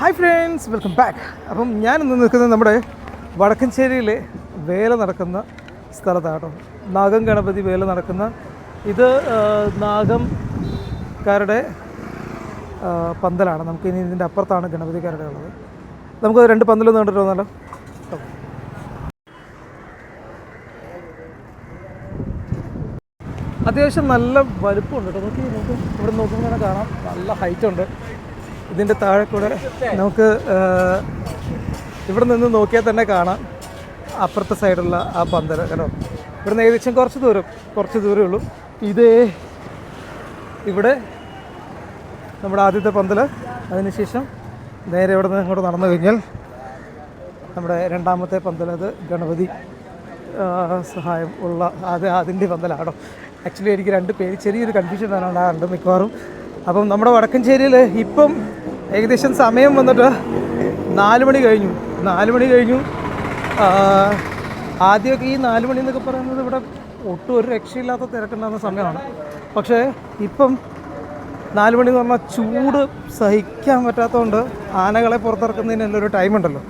Hi friends welcome back അപ്പം ഞാൻ ഇന്ന് നിൽക്കുന്നത് നമ്മുടെ വടക്കഞ്ചേരിയിലെ വേല നടക്കുന്ന സ്ഥലത്താണ് നാഗം ഗണപതി വേല നടക്കുന്ന ഇത് നാഗംകാരുടെ പന്തലാണ്. നമുക്കിനി ഇതിന്റെ അപ്പുറത്താണ് ഗണപതിക്കാരുടെ ഉള്ളത്. നമുക്ക് രണ്ട് പന്തലൊന്ന് കണ്ടിട്ട് വന്നാലോ. അത്യാവശ്യം നല്ല വലുപ്പമുണ്ട് കേട്ടോ. നോക്കി നമുക്ക് ഇവിടെ നോക്കുമ്പോൾ തന്നെ കാണാം. നല്ല ഹൈറ്റ് ഉണ്ട്. ഇതിന്റെ താഴെ കൂടെ നമുക്ക് ഇവിടെ നിന്ന് നോക്കിയാൽ തന്നെ കാണാം. അപ്പുറത്തെ സൈഡുള്ള ആ പന്തൽ കേട്ടോ ഇവിടുന്ന് ഏകദേശം കുറച്ച് ദൂരം കുറച്ച് ദൂരമേ ഉള്ളൂ. ഇത് ഇവിടെ നമ്മുടെ ആദ്യത്തെ പന്തൽ അതിനുശേഷം നേരെ ഇവിടെ നിന്ന് ഇങ്ങോട്ട് നടന്നു കഴിഞ്ഞാൽ നമ്മുടെ രണ്ടാമത്തെ പന്തൽ അത് ഗണപതി സഹായം ഉള്ള അത് അതിന്റെ പന്തലാണോ? ആക്ച്വലി എനിക്ക് രണ്ട് പേര് ചെറിയൊരു കൺഫ്യൂഷൻ ഉണ്ടാകാറുണ്ട് മിക്കവാറും. അപ്പം നമ്മുടെ വടക്കഞ്ചേരിയിൽ ഇപ്പം ഏകദേശം സമയം വന്നിട്ട് നാല് മണി കഴിഞ്ഞു. നാല് മണി കഴിഞ്ഞു. ആദ്യമൊക്കെ ഈ നാല് മണി എന്നൊക്കെ പറയുന്നത് ഇവിടെ ഒട്ടും ഒരു രക്ഷയില്ലാത്ത തിരക്കുണ്ടാകുന്ന സമയമാണ്. പക്ഷേ ഇപ്പം നാല് മണി എന്ന് പറഞ്ഞാൽ ചൂട് സഹിക്കാൻ പറ്റാത്തതുകൊണ്ട് ആനകളെ പുറത്തിറക്കുന്നതിന് ഒരു ടൈം ഉണ്ടല്ലോ.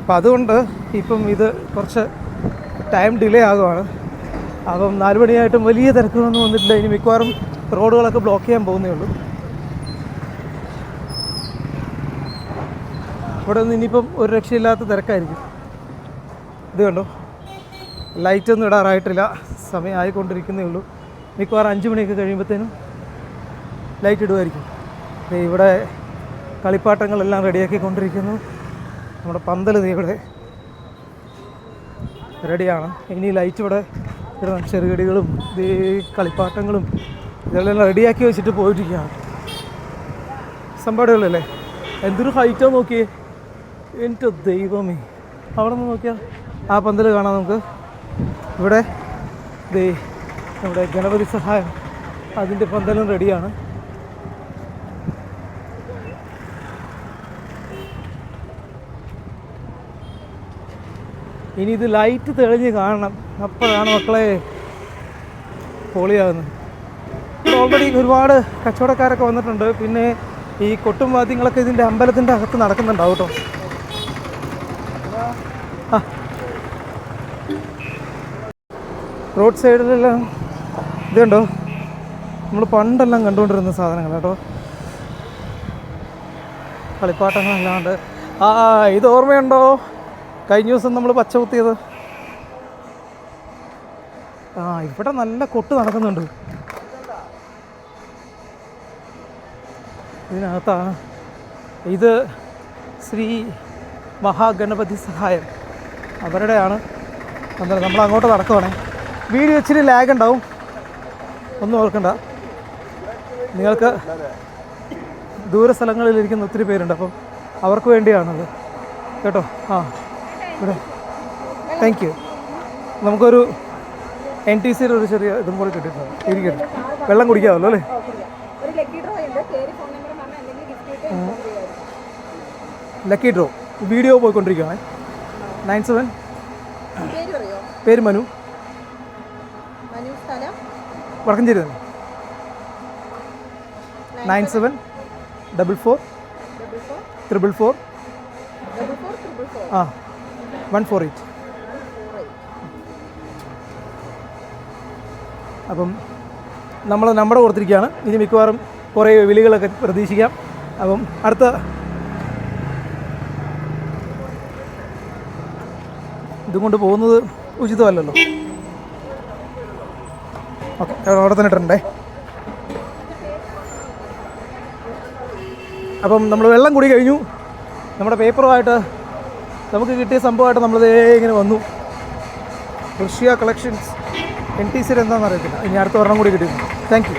അപ്പം അതുകൊണ്ട് ഇപ്പം ഇത് കുറച്ച് ടൈം ഡിലേ ആകുവാണ്. അപ്പം നാല് മണിയായിട്ടും വലിയ തിരക്കുകളൊന്നും വന്നിട്ടില്ല. ഇനി മിക്കവാറും റോഡുകളൊക്കെ ബ്ലോക്ക് ചെയ്യാൻ പോകുന്നേ ഉള്ളൂ. ഇവിടെ നിന്ന് ഇനിയിപ്പം ഒരു രക്ഷയില്ലാത്ത തിരക്കായിരിക്കും. ഇത് കണ്ടോ? ലൈറ്റ് ഒന്നും ഇടാറായിട്ടില്ല. സമയം ആയിക്കൊണ്ടിരിക്കുന്നേ ഉള്ളൂ. മിക്കവാറും അഞ്ച് മണിയൊക്കെ കഴിയുമ്പോഴത്തേനും ലൈറ്റ് ഇടുമായിരിക്കും ഇവിടെ കളിപ്പാട്ടങ്ങളെല്ലാം റെഡിയാക്കിക്കൊണ്ടിരിക്കുന്നു. നമ്മുടെ പന്തൽ ഇവിടെ റെഡിയാണ് ഇനി ലൈറ്റ് ഇവിടെ ഇടണം. ചെറുകടികളും ഈ കളിപ്പാട്ടങ്ങളും ഇതെല്ലാം റെഡിയാക്കി വെച്ചിട്ട് പോയിട്ടിരിക്കുകയാണ്. സമ്പാടുകളല്ലേ എന്തൊരു ഹൈറ്റാ നോക്കിയേ. എന്റെ ദൈവമേ. അവിടെ നിന്ന് നോക്കിയാൽ ആ പന്തൽ കാണാം നമുക്ക്. ഇവിടെ ദേ നമ്മുടെ ഗണപതി സഹായം അതിന്റെ പന്തലും റെഡിയാണ്. ഇനി ഇത് ലൈറ്റ് തെളിഞ്ഞ് കാണണം. അപ്പോഴാണ് മക്കളെ പൊളിയാകുന്നത്. ഓൾറെഡി ഒരുപാട് കച്ചവടക്കാരൊക്കെ വന്നിട്ടുണ്ട്. പിന്നെ ഈ കൊട്ടും വാദ്യങ്ങളൊക്കെ ഇതിന്റെ അമ്പലത്തിന്റെ അകത്ത് നടക്കുന്നുണ്ടാവും കേട്ടോ. റോഡ് സൈഡിലെല്ലാം ഇതുണ്ടോ? നമ്മൾ പണ്ടെല്ലാം കണ്ടുകൊണ്ടിരുന്ന സാധനങ്ങൾ കേട്ടോ. കളിപ്പാട്ടങ്ങളല്ലാണ്ട്. ആ ഇത് ഓർമ്മയുണ്ടോ? കഴിഞ്ഞ ദിവസം നമ്മൾ പച്ച കുത്തിയത് ആ ഇവിടെ നല്ല കൊട്ട് നടക്കുന്നുണ്ട്. ഇതിനകത്താ ഇത് ശ്രീ മഹാഗണപതി സഹായം അവരുടെയാണ്. എന്താ നമ്മൾ അങ്ങോട്ട് നടക്കുവാണേ. വീഡിയോ ഇച്ചിരി ലാഗ് ഉണ്ടാവും. ഒന്നും ഓർക്കണ്ട. നിങ്ങൾക്ക് ദൂര സ്ഥലങ്ങളിലിരിക്കുന്ന ഒത്തിരി പേരുണ്ട്. അപ്പം അവർക്ക് വേണ്ടിയാണത്. കേട്ടോ? ആ. ഇവിടെ. താങ്ക് യു നമുക്കൊരു എൻ ടി സിയുടെ ഒരു ചെറിയ ഇതും കൂടെ കിട്ടിയിട്ടുണ്ട്. ഇരിക്കട്ടെ. വെള്ളം കുടിക്കാമല്ലോ അല്ലേ? ലക്കി ഡ്രോ വീഡിയോ പോയിക്കൊണ്ടിരിക്കുകയാണ്. നയൻ സെവൻ പേര് മനു. വടക്കഞ്ചേരി തന്നെ nine seven double four triple four ആ. വൺ ഫോർ എയ്റ്റ് അപ്പം നമ്മൾ നമ്മുടെ ഓർത്തിരിക്കുകയാണ്. ഇനി മിക്കവാറും കുറേ വിളികളൊക്കെ പ്രതീക്ഷിക്കാം. അപ്പം അടുത്ത ഇതും കൊണ്ട് പോകുന്നത് ഉചിതമല്ലല്ലോ. ഓക്കെ അവിടെ തന്നെ ഇട്ടിട്ടുണ്ടേ. അപ്പം നമ്മൾ വെള്ളം കൂടി കഴിഞ്ഞു. നമ്മുടെ പേപ്പറുമായിട്ട് നമുക്ക് കിട്ടിയ സംഭവമായിട്ട് നമ്മളിതേ ഇങ്ങനെ വന്നു. റഷ്യ കളക്ഷൻസ് എൻ ടി സിയിൽ എന്താണെന്ന് അറിയത്തില്ല. ഇനി അടുത്ത ഒരെണ്ണം കൂടി കിട്ടി താങ്ക് യു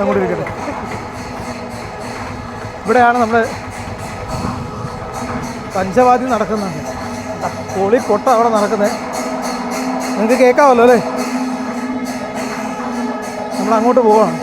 അങ്ങോട്ട് ഇരിക്കട്ടെ ഇവിടെയാണ് നമ്മൾ പഞ്ചവാദി നടക്കുന്നുണ്ട് പൊളി കൊട്ട അവിടെ നടക്കുന്നത് നിങ്ങൾക്ക് കേൾക്കാമല്ലോ അല്ലേ? നമ്മൾ അങ്ങോട്ട് പോവാണ്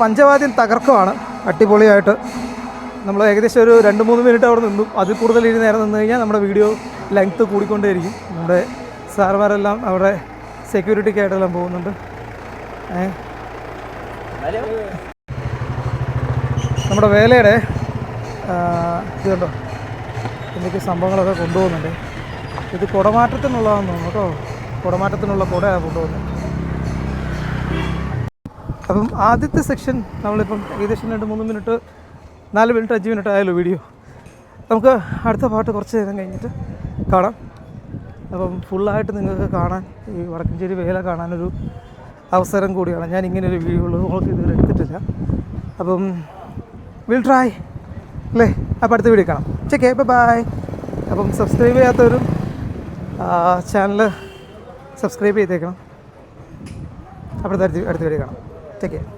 പഞ്ചവാദ്യം തകർക്കുവാണ്. അടിപൊളിയായിട്ട്. നമ്മൾ ഏകദേശം ഒരു രണ്ട് മൂന്ന് മിനിറ്റ് അവിടെ നിന്നു. അതിൽ കൂടുതൽ ഇനി നേരം നിന്ന് കഴിഞ്ഞാൽ നമ്മുടെ വീഡിയോ ലെങ്ത്ത് കൂടിക്കൊണ്ടേയിരിക്കും. നമ്മുടെ സാർമാരെല്ലാം അവിടെ സെക്യൂരിറ്റിക്കായിട്ടെല്ലാം പോകുന്നുണ്ട്. നമ്മുടെ വേലയുടെ ഇതുണ്ടോ ഇത് കണ്ടോ? എന്തൊക്കെ സംഭവങ്ങളൊക്കെ കൊണ്ടുപോകുന്നുണ്ട്. ഇത് കുടമാറ്റത്തിനുള്ളതാണെന്ന് തോന്നുന്നു കേട്ടോ. കുടമാറ്റത്തിനുള്ള കുടയാണ് കൊണ്ടുപോകുന്നത്. അപ്പം ആദ്യത്തെ സെക്ഷൻ നമ്മളിപ്പം ഏകദേശം രണ്ട് മൂന്ന് മിനിറ്റ് നാല് മിനിറ്റ് അഞ്ച് മിനിറ്റ് ആയല്ലോ വീഡിയോ. നമുക്ക് അടുത്ത പാട്ട് കുറച്ച് നേരം കഴിഞ്ഞിട്ട് കാണാം. അപ്പം ഫുള്ളായിട്ട് നിങ്ങൾക്ക് കാണാൻ ഈ വടക്കഞ്ചേരി വേല കാണാനൊരു അവസരം കൂടിയാണ്. ഞാൻ ഇങ്ങനെ ഒരു വീഡിയോ ഉള്ളത് നമുക്ക് ഇതുവരെ എടുത്തിട്ടില്ല. അപ്പം വിൽ ട്രൈ അല്ലേ? അപ്പം അടുത്ത വീഡിയോ കാണാം. ചെക്കേ ബൈ ബൈ അപ്പം സബ്സ്ക്രൈബ് ചെയ്യാത്തവരും ചാനൽ സബ്സ്ക്രൈബ് ചെയ്തേക്കണം. അപ്പോഴത്തെ അടുത്ത അടുത്ത വീഡിയോ കാണാം. take.